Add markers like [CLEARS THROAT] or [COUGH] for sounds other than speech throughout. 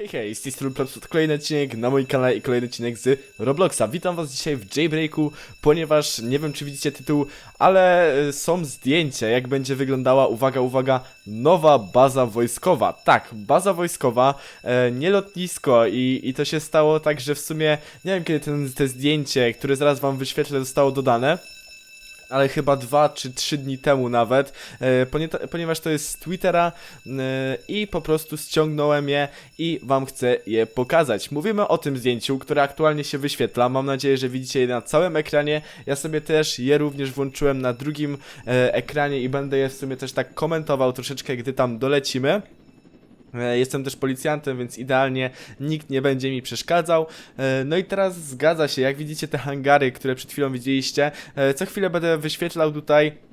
Hej, hej, z tej strony kolejny odcinek na moim kanale i kolejny odcinek z Robloxa. Witam was dzisiaj w Jailbreaku, ponieważ nie wiem czy widzicie tytuł, ale y, są zdjęcia jak będzie wyglądała, uwaga, uwaga, nowa baza wojskowa. Tak, baza wojskowa, e, nie lotnisko i, i to się stało tak, że w sumie nie wiem kiedy ten, te zdjęcie, które zaraz wam wyświetlę zostało dodane ale chyba dwa czy trzy dni temu nawet, e, ponie- ponieważ to jest z Twittera e, i po prostu ściągnąłem je i wam chcę je pokazać. Mówimy o tym zdjęciu, które aktualnie się wyświetla. Mam nadzieję, że widzicie je na całym ekranie. Ja sobie też je również włączyłem na drugim e, ekranie i będę je w sumie też tak komentował troszeczkę, gdy tam dolecimy. E, Jestem też policjantem, więc idealnie nikt nie będzie mi przeszkadzał. E, No i teraz zgadza się, jak widzicie te hangary, które przed chwilą widzieliście, e, co chwilę będę wyświetlał tutaj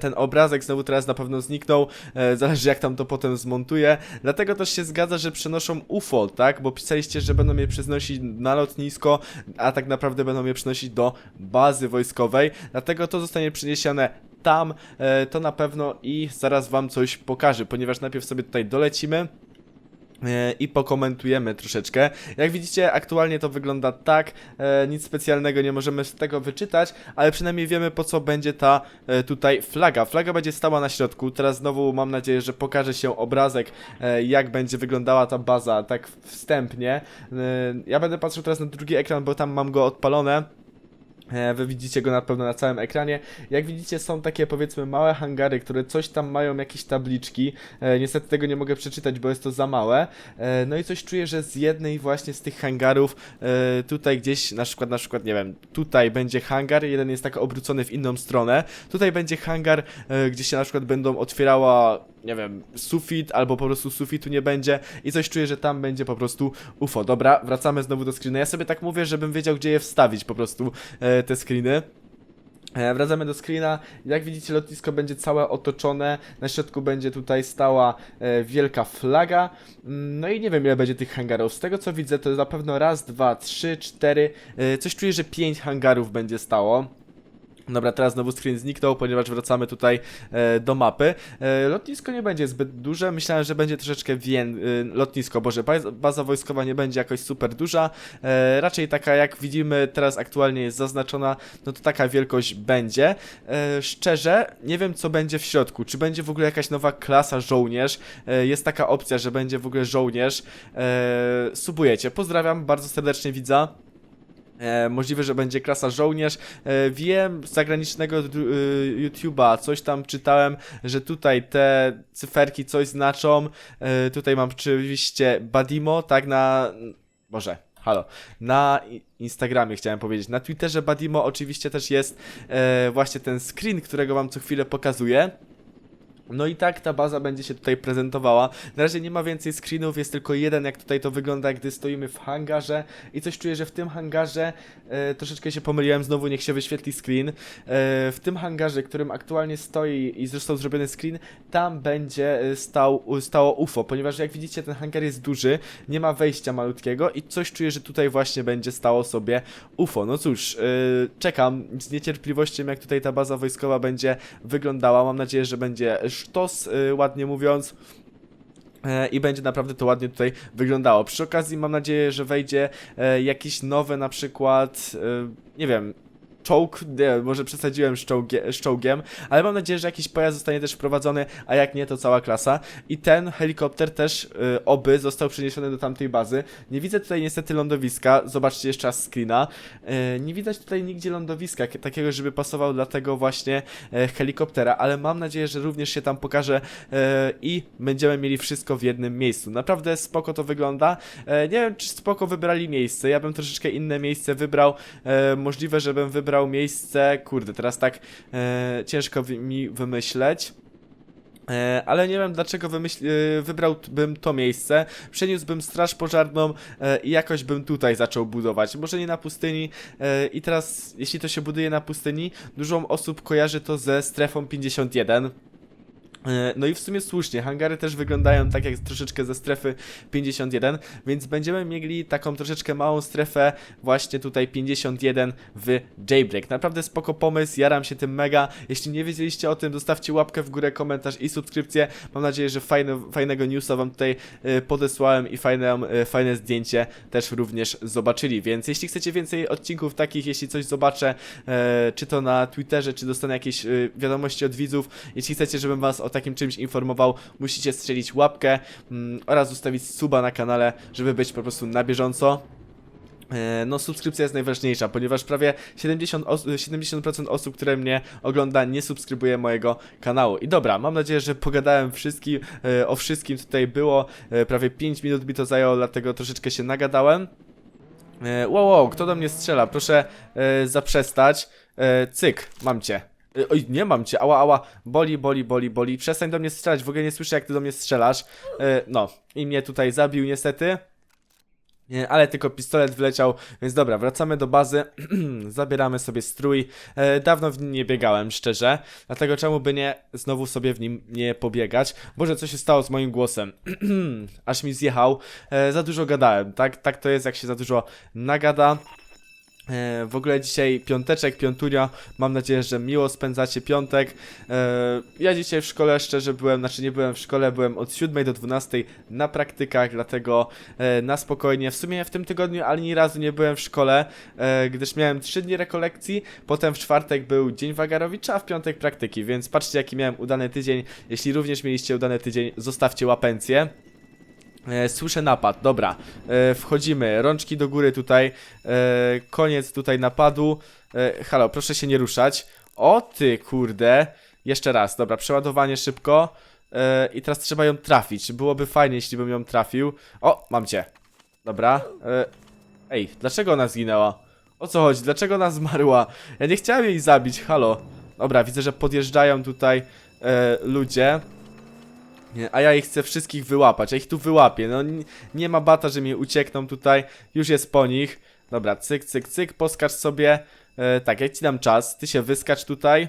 ten obrazek znowu teraz na pewno zniknął, zależy jak tam to potem zmontuję. Dlatego też się zgadza, że przenoszą UFO, tak? Bo pisaliście, że będą je przenosić na lotnisko, a tak naprawdę będą je przenosić do bazy wojskowej. Dlatego to zostanie przeniesione tam, e, to na pewno i zaraz wam coś pokażę, ponieważ najpierw sobie tutaj dolecimy e, i pokomentujemy troszeczkę. Jak widzicie, aktualnie to wygląda tak, e, nic specjalnego nie możemy z tego wyczytać, ale przynajmniej wiemy po co będzie ta tutaj flaga. Flaga będzie stała na środku, teraz znowu mam nadzieję, że pokaże się obrazek, jak będzie wyglądała ta baza, tak wstępnie. Ja będę patrzył teraz na drugi ekran, bo tam mam go odpalone. E, Wy widzicie go na pewno na całym ekranie. Jak widzicie, są takie powiedzmy małe hangary, które coś tam mają, jakieś tabliczki. E, niestety tego nie mogę przeczytać, bo jest to za małe. E, no i coś czuję, że z jednej właśnie z tych hangarów e, tutaj gdzieś, na przykład, na przykład, nie wiem, tutaj będzie hangar, jeden jest tak obrócony w inną stronę. Tutaj będzie hangar, e, gdzie się na przykład będą otwierała nie wiem, sufit, albo po prostu sufitu nie będzie i coś czuję, że tam będzie po prostu UFO. Dobra, wracamy znowu do screena. Ja sobie tak mówię, żebym wiedział, gdzie je wstawić po prostu e, te screeny. E, Wracamy do screena. Jak widzicie, lotnisko będzie całe otoczone. Na środku będzie tutaj stała e, wielka flaga. Mm, No i nie wiem, ile będzie tych hangarów. Z tego co widzę, to na pewno raz, dwa, trzy, cztery. E, coś czuję, że pięć hangarów będzie stało. Dobra, teraz znowu screen zniknął, ponieważ wracamy tutaj e, do mapy. E, lotnisko nie będzie zbyt duże, myślałem, że będzie troszeczkę wię... E, lotnisko, boże, baz- baza wojskowa nie będzie jakoś super duża, e, raczej taka jak widzimy teraz aktualnie jest zaznaczona, no to taka wielkość będzie. E, szczerze, nie wiem co będzie w środku, czy będzie w ogóle jakaś nowa klasa żołnierz, e, jest taka opcja, że będzie w ogóle żołnierz. E, subujecie, pozdrawiam bardzo serdecznie widza. E, możliwe, że będzie klasa żołnierz. E, wiem z zagranicznego y, YouTube'a, coś tam czytałem, że tutaj te cyferki coś znaczą. Tutaj mam oczywiście Badimo, tak na. Boże. Halo. Na Instagramie chciałem powiedzieć. Na Twitterze Badimo oczywiście też jest właśnie ten screen, którego wam co chwilę pokazuję. No i tak ta baza będzie się tutaj prezentowała. Na razie nie ma więcej screenów, jest tylko jeden, jak tutaj to wygląda, gdy stoimy w hangarze. I coś czuję, że w tym hangarze e, troszeczkę się pomyliłem, znowu niech się wyświetli screen. E, w tym hangarze, którym aktualnie stoi i został zrobiony screen, tam będzie e, stał, stało UFO, ponieważ jak widzicie, ten hangar jest duży, nie ma wejścia malutkiego i coś czuję, że tutaj właśnie będzie stało sobie UFO. No cóż, e, czekam z niecierpliwością, jak tutaj ta baza wojskowa będzie wyglądała. Mam nadzieję, że będzie sztos, y, ładnie mówiąc. E, I będzie naprawdę to ładnie tutaj wyglądało. Przy okazji mam nadzieję, że wejdzie e, jakiś nowy na przykład, e, nie wiem, czołg, nie, może przesadziłem z, czołgie, z czołgiem, ale mam nadzieję, że jakiś pojazd zostanie też wprowadzony, a jak nie, to cała klasa. I ten helikopter też e, oby został przeniesiony do tamtej bazy. Nie widzę tutaj niestety lądowiska, zobaczcie jeszcze raz screena. E, nie widać tutaj nigdzie lądowiska, takiego, żeby pasował dla tego właśnie e, helikoptera, ale mam nadzieję, że również się tam pokaże e, i będziemy mieli wszystko w jednym miejscu. Naprawdę spoko to wygląda. E, nie wiem, czy spoko wybrali miejsce. Ja bym troszeczkę inne miejsce wybrał. E, możliwe, żebym wybrał miejsce. Kurde, teraz tak e, ciężko mi wymyśleć. E, ale nie wiem dlaczego wymyśl, e, wybrałbym to miejsce. Przeniósłbym straż pożarną e, i jakoś bym tutaj zaczął budować. Może nie na pustyni. I teraz, jeśli to się buduje na pustyni, dużo osób kojarzy to ze strefą 51. E, No i w sumie słusznie, hangary też wyglądają tak jak troszeczkę ze strefy 51, więc będziemy mieli taką troszeczkę małą strefę właśnie tutaj 51 w Jailbreak. Naprawdę spoko pomysł, jaram się tym mega. Jeśli nie wiedzieliście o tym, zostawcie łapkę w górę, komentarz i subskrypcję. Mam nadzieję, że fajne, fajnego newsa wam tutaj e, podesłałem i fajne, e, fajne zdjęcie też również zobaczyli, więc jeśli chcecie więcej odcinków takich, jeśli coś zobaczę, czy to na Twitterze, czy dostanę jakieś wiadomości od widzów, jeśli chcecie, żebym was o takim czymś informował, musicie strzelić łapkę mm, oraz zostawić suba na kanale, żeby być po prostu na bieżąco. E, No, subskrypcja jest najważniejsza, ponieważ prawie 70%, os 70% osób, które mnie ogląda, nie subskrybuje mojego kanału. I dobra, mam nadzieję, że pogadałem wszystkim, e, o wszystkim tutaj było. E, Prawie 5 minut mi to zajęło, dlatego troszeczkę się nagadałem. Wow, wow, kto do mnie strzela? Proszę zaprzestać. Cyk, mam cię. Oj, nie mam cię, ała, ała, boli, boli, boli, boli. Przestań do mnie strzelać, w ogóle nie słyszę, jak ty do mnie strzelasz. E, No, i mnie tutaj zabił niestety. Nie, ale tylko pistolet wleciał, więc dobra, wracamy do bazy, [CLEARS THROAT] zabieramy sobie strój. E, dawno w nim nie biegałem, szczerze, dlatego czemu by nie znowu sobie w nim nie pobiegać? Boże, co się stało z moim głosem? [CLEARS THROAT] Aż mi zjechał. E, za dużo gadałem, tak? Tak to jest, jak się za dużo nagada. E, w ogóle dzisiaj piąteczek, piątunia. Mam nadzieję, że miło spędzacie piątek. E, ja dzisiaj w szkole szczerze byłem, znaczy nie byłem w szkole, byłem od 7 do 12 na praktykach, dlatego e, na spokojnie. W sumie w tym tygodniu ani razu nie byłem w szkole, gdyż miałem 3 dni rekolekcji, potem w czwartek był dzień Wagarowicza, a w piątek praktyki, więc patrzcie jaki miałem udany tydzień. Jeśli również mieliście udany tydzień, zostawcie łapencję. E, słyszę napad, dobra. E, wchodzimy, rączki do góry tutaj. E, koniec tutaj napadu. Halo, proszę się nie ruszać. O ty, kurde. Jeszcze raz, dobra, przeładowanie szybko. I teraz trzeba ją trafić. Byłoby fajnie, jeśli bym ją trafił. O, mam cię. Dobra. Ej, dlaczego ona zginęła? O co chodzi? Dlaczego ona zmarła? Ja nie chciałem jej zabić, halo. Dobra, widzę, że podjeżdżają tutaj ludzie. A ja ich chcę wszystkich wyłapać, ja ich tu wyłapię. No nie, ma bata, że mi uciekną tutaj. Już jest po nich. Dobra, cyk, cyk, cyk, poskacz sobie. E, tak, ja ci dam czas. Ty się wyskacz tutaj.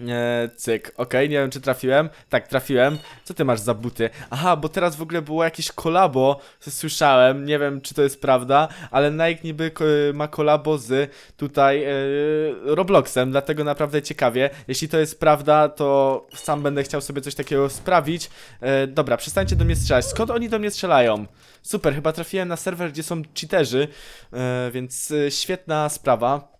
E, cyk, okej, nie wiem czy trafiłem. Tak, trafiłem. Co ty masz za buty? Aha, bo teraz w ogóle było jakieś kolabo, co słyszałem, nie wiem czy to jest prawda, ale Nike niby ko- ma kolabo z tutaj e, Robloxem, dlatego naprawdę ciekawie. Jeśli to jest prawda, to sam będę chciał sobie coś takiego sprawić. E, dobra, przestańcie do mnie strzelać. Skąd oni do mnie strzelają? Super, chyba trafiłem na serwer, gdzie są cheaterzy, e, więc e, świetna sprawa.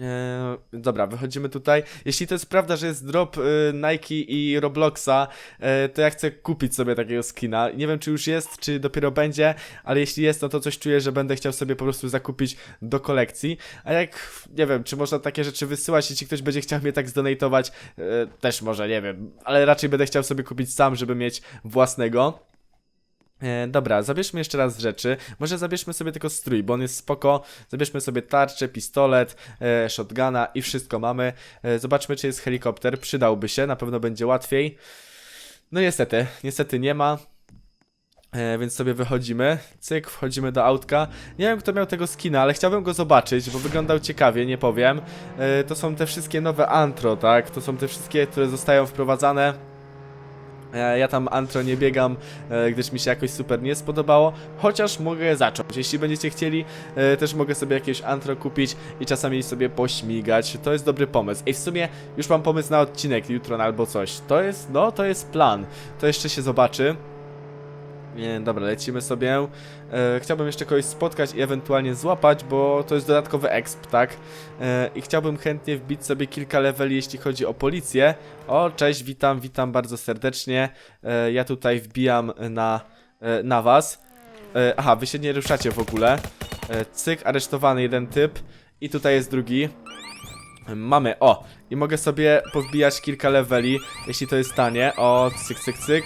Eee, dobra, wychodzimy tutaj. Jeśli to jest prawda, że jest drop y, Nike i Robloxa, e, to ja chcę kupić sobie takiego skina. Nie wiem, czy już jest, czy dopiero będzie, ale jeśli jest, no to coś czuję, że będę chciał sobie po prostu zakupić do kolekcji. A jak, nie wiem, czy można takie rzeczy wysyłać, jeśli ktoś będzie chciał mnie tak zdonatować, e, też może, nie wiem, ale raczej będę chciał sobie kupić sam, żeby mieć własnego. E, dobra, zabierzmy jeszcze raz rzeczy. Może zabierzmy sobie tylko strój, bo on jest spoko. Zabierzmy sobie tarczę, pistolet, e, shotguna i wszystko mamy. E, zobaczmy, czy jest helikopter. Przydałby się, na pewno będzie łatwiej. No niestety, niestety nie ma. E, więc sobie wychodzimy. Cyk, wchodzimy do autka. Nie wiem, kto miał tego skina, ale chciałbym go zobaczyć, bo wyglądał ciekawie, nie powiem. E, to są te wszystkie nowe antro, tak? To są te wszystkie, które zostają wprowadzane. E, Ja tam antro nie biegam, e, gdyż mi się jakoś super nie spodobało, chociaż mogę zacząć. Jeśli będziecie chcieli, e, też mogę sobie jakieś antro kupić i czasami sobie pośmigać. To jest dobry pomysł. Ej, w sumie już mam pomysł na odcinek jutro albo coś. To jest, no, to jest plan. To jeszcze się zobaczy. Nie, dobra, lecimy sobie. E, chciałbym jeszcze kogoś spotkać i ewentualnie złapać, bo to jest dodatkowy exp, tak? E, I chciałbym chętnie wbić sobie kilka leveli, jeśli chodzi o policję. O, cześć, witam, witam bardzo serdecznie. E, ja tutaj wbijam na, e, na was. E, aha, wy się nie ruszacie w ogóle. E, cyk, aresztowany jeden typ. I tutaj jest drugi. Mamy, o, i mogę sobie powbijać kilka leveli, jeśli to jest tanie. O, cyk, cyk, cyk.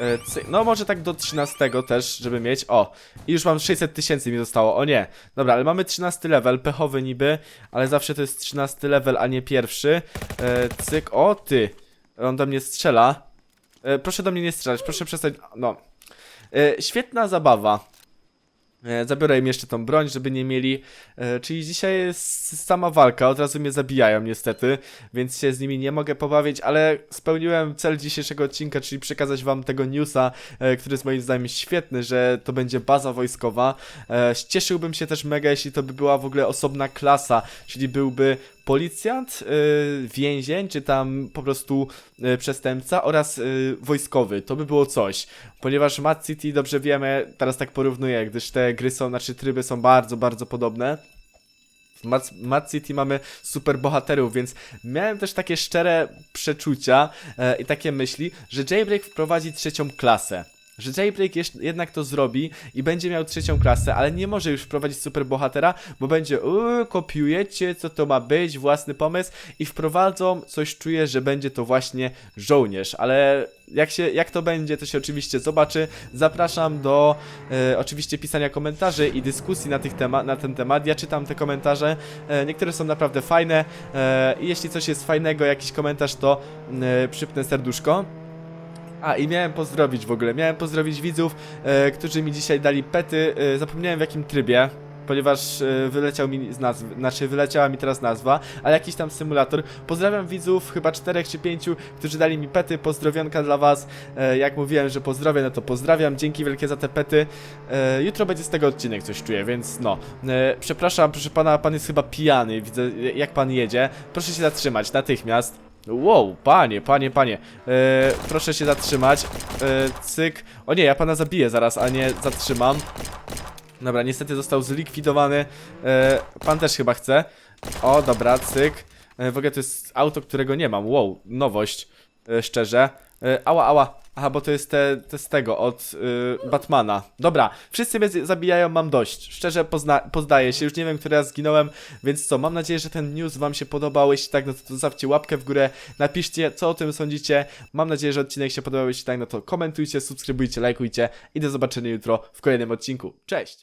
E, No może tak do 13 też, żeby mieć. O, i już mam 600 tysięcy mi zostało. O nie. Dobra, ale mamy 13 level, pechowy niby, ale zawsze to jest 13 level, a nie pierwszy. E, cyk, o ty. On do mnie strzela. E, proszę do mnie nie strzelać, proszę przestać. No. E, świetna zabawa. E, Zabiorę im jeszcze tą broń, żeby nie mieli. E, czyli dzisiaj jest sama walka, od razu mnie zabijają niestety, więc się z nimi nie mogę pobawić, ale spełniłem cel dzisiejszego odcinka, czyli przekazać wam tego newsa, e, który jest moim zdaniem świetny, że to będzie baza wojskowa. Cieszyłbym się też mega, jeśli to by była w ogóle osobna klasa, czyli byłby policjant, y, więzień, czy tam po prostu y, przestępca oraz y, wojskowy. To by było coś. Ponieważ Mad City, dobrze wiemy, teraz tak porównuję, gdyż te gry są, znaczy tryby są bardzo, bardzo podobne. W Mad, City mamy super bohaterów, więc miałem też takie szczere przeczucia e, i takie myśli, że Jailbreak wprowadzi trzecią klasę. Że Jailbreak jeszcze- jednak to zrobi i będzie miał trzecią klasę, ale nie może już wprowadzić super bohatera, bo będzie uuu, kopiujecie, co to ma być, własny pomysł i wprowadzą, coś czuję, że będzie to właśnie żołnierz, ale jak, się, jak to będzie, to się oczywiście zobaczy. Zapraszam do e, oczywiście pisania komentarzy i dyskusji na, tych tema na ten temat. Ja czytam te komentarze, e, niektóre są naprawdę fajne e, i jeśli coś jest fajnego, jakiś komentarz, to e, przypnę serduszko. A i miałem pozdrowić w ogóle, miałem pozdrowić widzów, e, którzy mi dzisiaj dali pety, e, zapomniałem w jakim trybie, ponieważ e, wyleciał mi z nazwy, znaczy wyleciała mi teraz nazwa, ale jakiś tam symulator. Pozdrawiam widzów, chyba czterech czy pięciu, którzy dali mi pety, pozdrowionka dla was, e, jak mówiłem, że pozdrowię, no to pozdrawiam, dzięki wielkie za te pety. E, jutro będzie z tego odcinek, coś czuję, więc no. E, przepraszam, proszę pana, pan jest chyba pijany, widzę jak pan jedzie, proszę się zatrzymać natychmiast. Wow, panie, panie, panie. E, proszę się zatrzymać. E, cyk. O nie, ja pana zabiję zaraz, a nie zatrzymam. Dobra, niestety został zlikwidowany. E, pan też chyba chce. O, dobra, cyk. W ogóle to jest auto, którego nie mam. Wow, nowość. E, szczerze. E, ała, ała. Aha, bo to jest te, te z tego, od y, Batmana. Dobra, wszyscy mnie zabijają, mam dość. Szczerze pozna, pozdaję się, już nie wiem, który raz zginąłem, więc co, mam nadzieję, że ten news wam się podobał. Jeśli tak, no to zostawcie łapkę w górę, napiszcie, co o tym sądzicie. Mam nadzieję, że odcinek się podobał, jeśli tak, no to komentujcie, subskrybujcie, lajkujcie i do zobaczenia jutro w kolejnym odcinku. Cześć!